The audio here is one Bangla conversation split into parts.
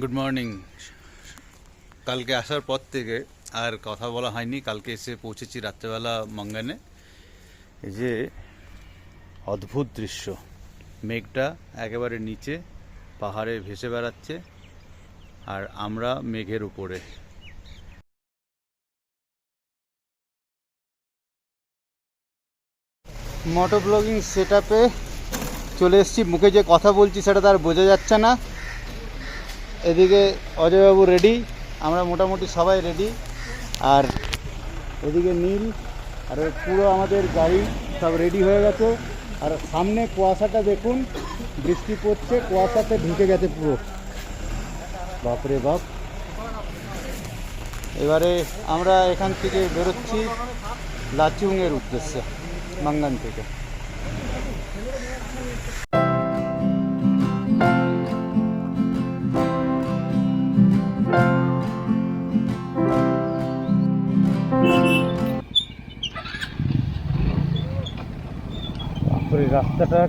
গুড মর্নিং কালকে আসার পর থেকে আর কথা বলা হয়নি। কালকে এসে পৌঁছেছি রাত্রেবেলা মঙ্গানে। এই যে অদ্ভুত দৃশ্য। মেঘটা একেবারে নিচে, পাহাড়ে ভেসে বেড়াচ্ছে আর আমরা মেঘের উপরে। মোটো ব্লগিং সেট চলে এসেছি। মুখে যে কথা বলছি সেটা তার বোঝা যাচ্ছে না। এদিকে অজয়বাবু রেডি আমরা মোটামুটি সবাই রেডি আর এদিকে নীল, আর পুরো আমাদের গাড়ি সব রেডি হয়ে গেছে। আর সামনে কুয়াশাটা দেখুন, বৃষ্টি পড়ছে, কুয়াশাতে ঢুকে গেছে পুরো। বাপরে বাপ। এবারে আমরা এখান থেকে বেরোচ্ছি লাচুংয়ের উদ্দেশ্যে মাঙ্গান থেকে। তারপরে রাস্তাটার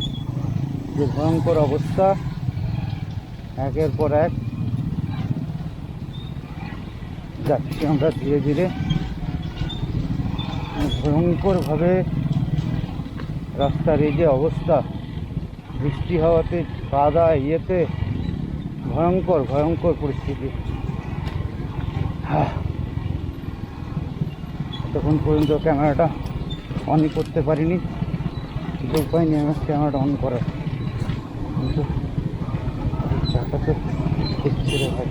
যে ভয়ঙ্কর অবস্থা। একের পর এক যাচ্ছি আমরা ধীরে ধীরে। ভয়ঙ্করভাবে রাস্তার এই যে অবস্থা, বৃষ্টি হওয়াতে কাদা ইয়েতে ভয়ঙ্কর ভয়ঙ্কর পরিস্থিতি। হ্যাঁ। তখন পর্যন্ত ক্যামেরাটা অনই করতে পারিনি। কিন্তু উপায় নেই আমার ক্যামেরাটা অন করার কিন্তু চাকাতে দেখছি রে ভাই।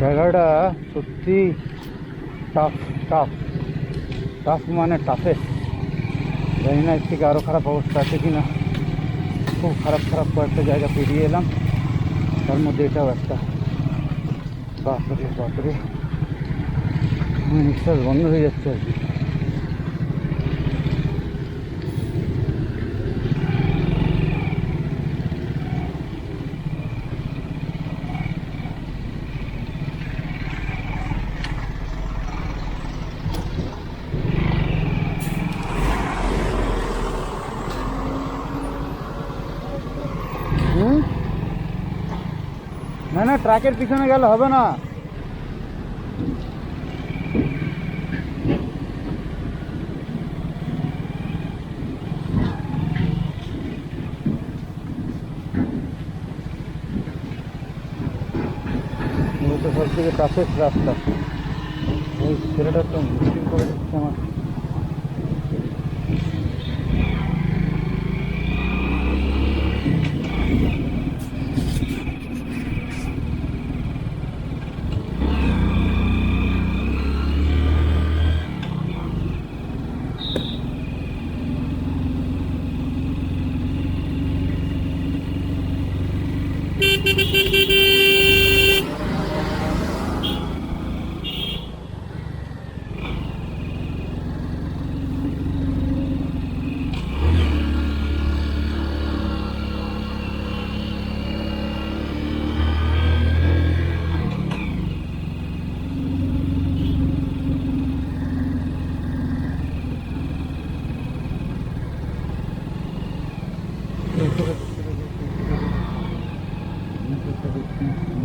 জায়গাটা সত্যি টাফ টাফ টাফ মানে টাফেস্ট জানি না, এর থেকে আরও খারাপ অবস্থা আছে কি না খুব খারাপ খারাপ কয়েকটা জায়গা পেরিয়ে এলাম। তার মধ্যে এটাও একটা। বাপরে বাপরে। আমার নিঃশ্বাস বন্ধ হয়ে যাচ্ছে আর কি হুম না না ট্রাকের পিছনে গেলে হবে না। সব থেকে টাফেস্ট রাস্তা। ওই ছেলেটা তো মুশকিল করে দিচ্ছে আমার Thank you.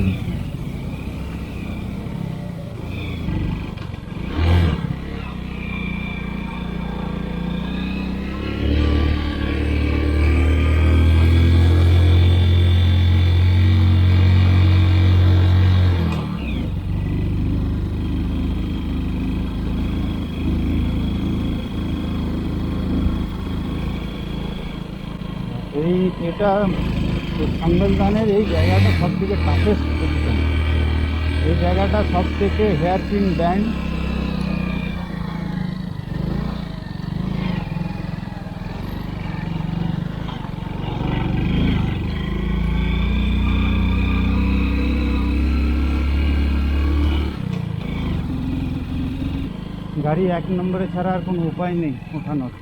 kinh Great, you সম্মেলনের এই জায়গাটা সব থেকে টাফেস্ট পজিশন এই জায়গাটা সব থেকে হেয়ার পিন ব্যান্ড গাড়ি এক নম্বরে ছাড়া আর কোনো উপায় নেই, ওঠানোর।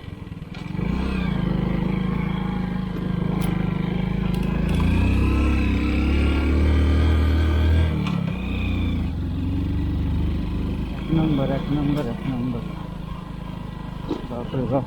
এক নম্বর এক নম্বর এক নম্বর বাপরে বাপ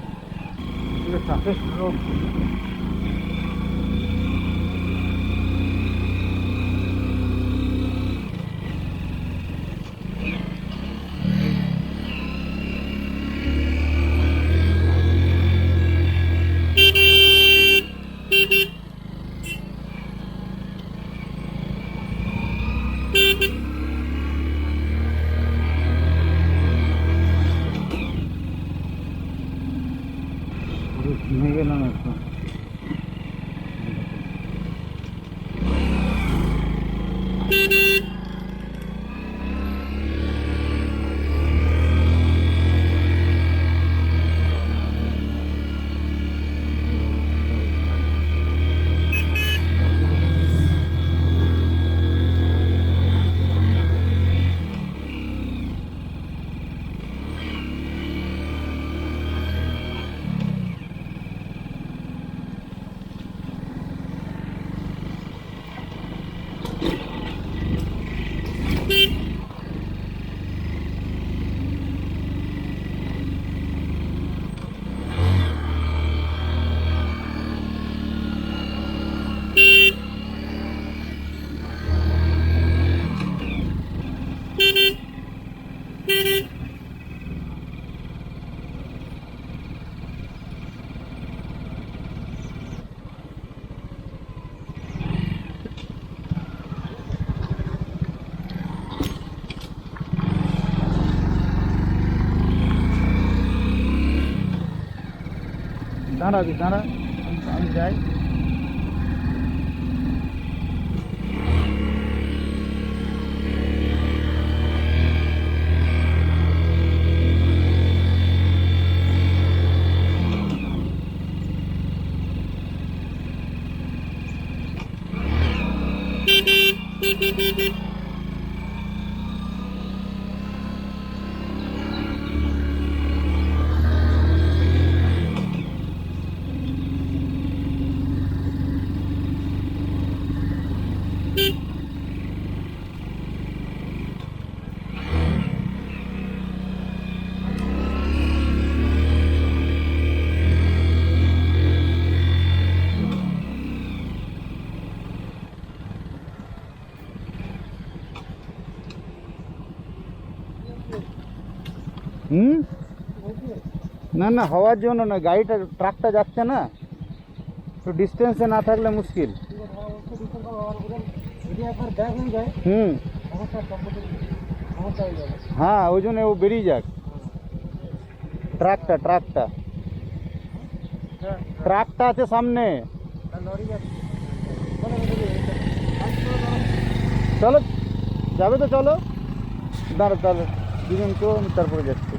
দাঁড়াবি দাঁড়া আমি- যাই। হুম? না না, হওয়ার জন্য না গাড়িটা ট্রাকটা যাচ্ছে না। তো ডিস্টেন্সে না থাকলে মুশকিল। হুম। হ্যাঁ ওই জন্য ও বেরিয়ে যাক। ট্রাকটা ট্রাকটা। ট্রাকটা আছে সামনে। চলো, যাবে তো চলো। দাঁড়ো তাহলে দুজন কেউ আমি তারপরে যাচ্ছি।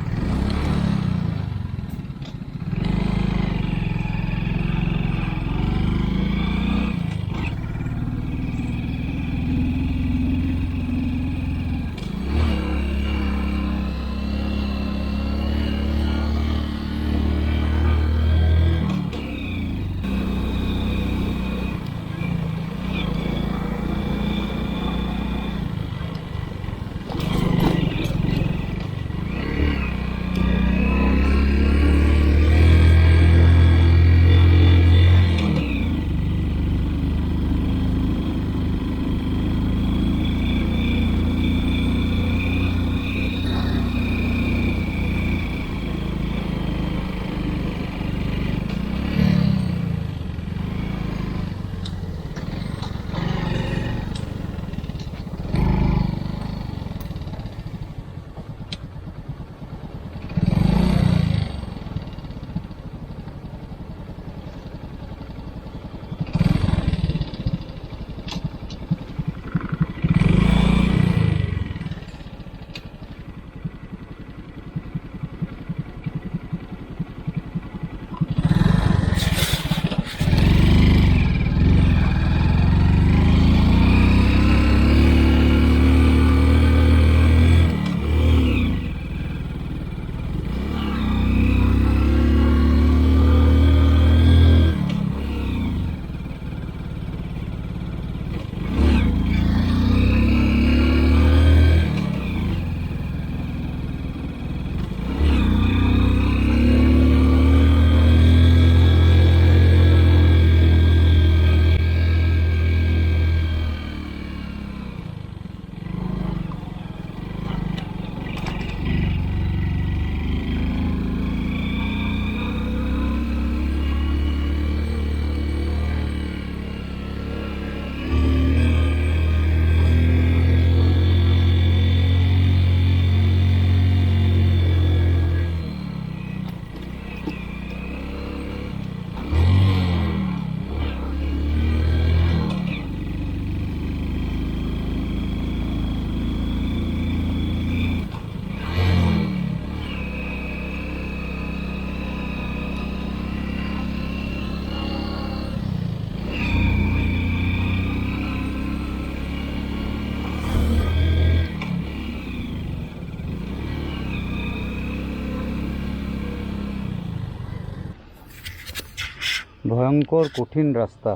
ভয়ঙ্কর কঠিন রাস্তা।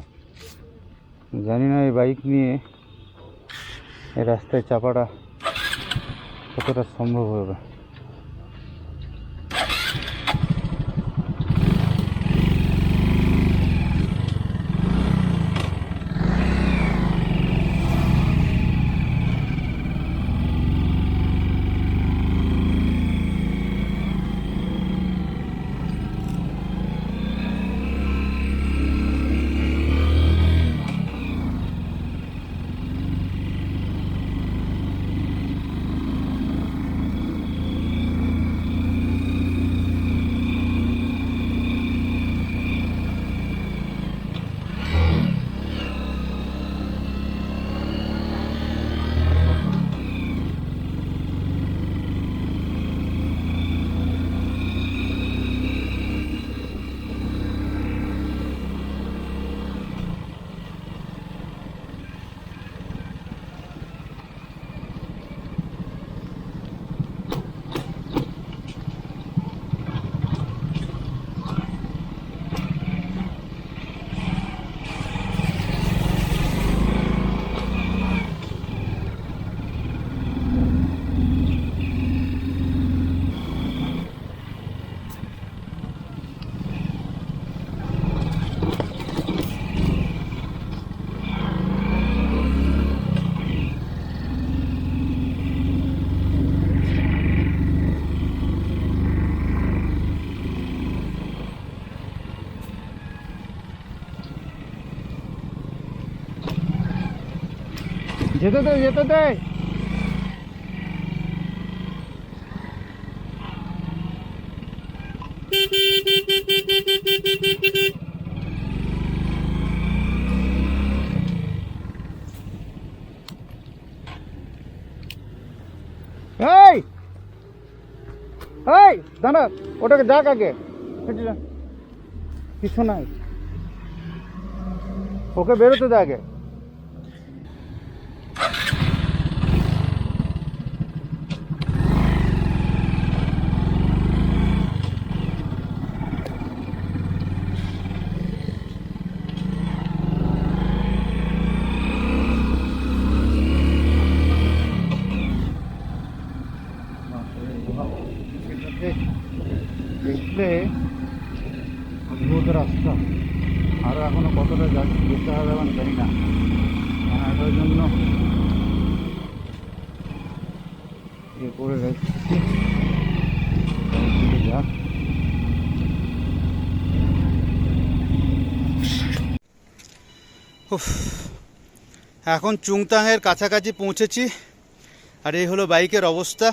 জানি না এই বাইক নিয়ে এই রাস্তায় চাপাটা কতটা সম্ভব হবে। যেতে দে যেতে দে। দাঁড়া ওটাকে যাক আগে। কিছু নাই। ওকে বেরোতে দে আগে। দেখলে অদ্ভুত রাস্তা। আরও এখনও কতটা যেতে হবে আমি জানি না। মানে এটার জন্য ইয়ে করে রেখেছি। এখন চুংতাংয়ের কাছাকাছি পৌঁছেছি, আর এই হলো বাইকের অবস্থা।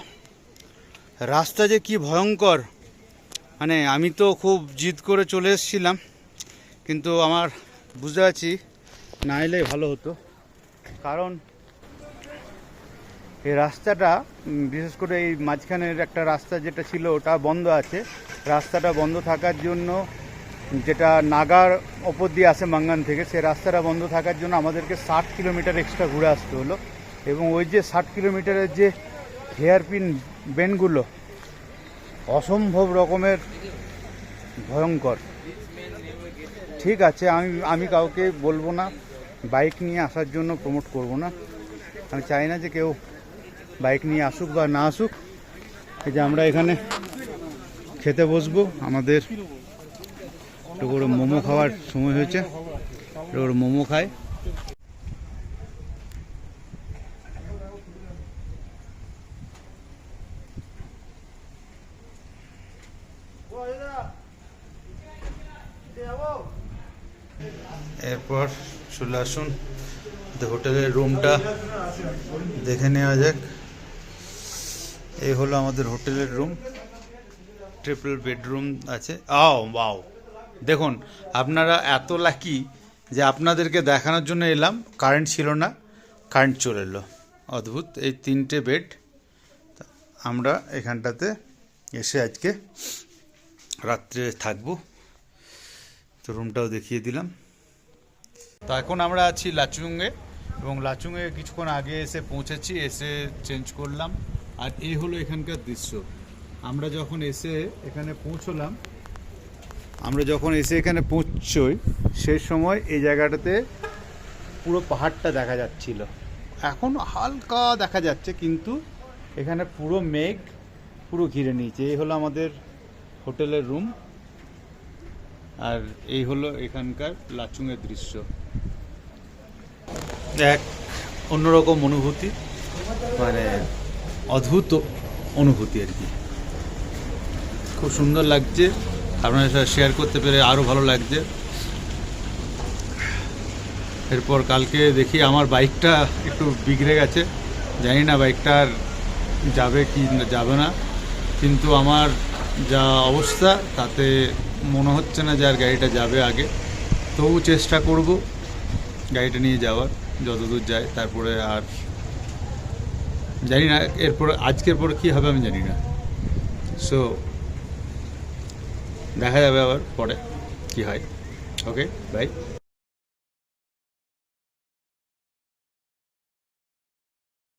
রাস্তা যে কি ভয়ঙ্কর। মানে আমি তো খুব জিদ করে চলে এসেছিলাম, কিন্তু আমার বুঝতে পারছি না এলেই ভালো হতো। কারণ এই রাস্তাটা বিশেষ করে এই মাঝখানের একটা রাস্তা যেটা ছিল, ওটা বন্ধ আছে। রাস্তাটা বন্ধ থাকার জন্য যেটা নাগার ওপর দিয়ে আসে মাঙ্গান থেকে, সেই রাস্তাটা বন্ধ থাকার জন্য আমাদেরকে ষাট কিলোমিটার এক্সট্রা ঘুরে আসতে হলো। এবং ওই যে ষাট কিলোমিটারের যে হেয়ারপিন বেনগুলো অসম্ভব রকমের ভয়ঙ্কর। ঠিক আছে, আমি আমি কাউকে বলব না, বাইক নিয়ে আসার জন্য প্রমোট করব না। আমি চাই না যে কেউ বাইক নিয়ে আসুক বা না আসুক। এই যে আমরা এখানে খেতে বসবো, আমাদের একটু করে মোমো খাওয়ার সময় হয়েছে। একটু করে মোমো খায় এরপর চলে আসুন। হোটেলের রুমটা দেখে নেওয়া যাক। এই হলো আমাদের হোটেলের রুম ট্রিপল বেডরুম আছে। আও বাও দেখুন, আপনারা এত লাকি যে আপনাদেরকে দেখানোর জন্য এলাম। কারেন্ট ছিল না কারেন্ট চলে এলো। অদ্ভুত, এই তিনটে বেড আমরা এখানটাতে এসে আজকে রাত্রে থাকব। তো রুমটাও দেখিয়ে দিলাম। তো এখন আমরা আছি লাচুংয়ে এবং লাচুংয়ে কিছুক্ষণ আগে এসে পৌঁছেছি, এসে চেঞ্জ করলাম। আর এই হলো এখানকার দৃশ্য। আমরা যখন এসে এখানে পৌঁছলাম, আমরা যখন এসে এখানে পৌঁছই সেই সময় এই জায়গাটাতে পুরো পাহাড়টা দেখা যাচ্ছিল। এখন হালকা দেখা যাচ্ছে, কিন্তু এখানে পুরো মেঘ, পুরো ঘিরে নিয়েছে। এই হলো আমাদের হোটেলের রুম। আর এই হলো এখানকার লাচুংয়ের দৃশ্য। এক অন্যরকম অনুভূতি মানে অদ্ভুত অনুভূতি আর কি। খুব সুন্দর লাগছে, আপনাদের সাথে শেয়ার করতে পেরে আরও ভালো লাগছে। এরপর কালকে দেখি আমার বাইকটা একটু বিগড়ে গেছে, জানি না বাইকটা আর যাবে কি যাবে না। কিন্তু আমার যা অবস্থা, তাতে মনে হচ্ছে না যে আর গাড়িটা যাবে আগে। তবু চেষ্টা করব গাড়িটা নিয়ে যাওয়ার। যতদূর যায়, তারপরে আর জানি না, এরপর আজকের পরে কি হবে আমি জানি না। সো দেখা যাবে আবার পরে কি হয়। Okay bye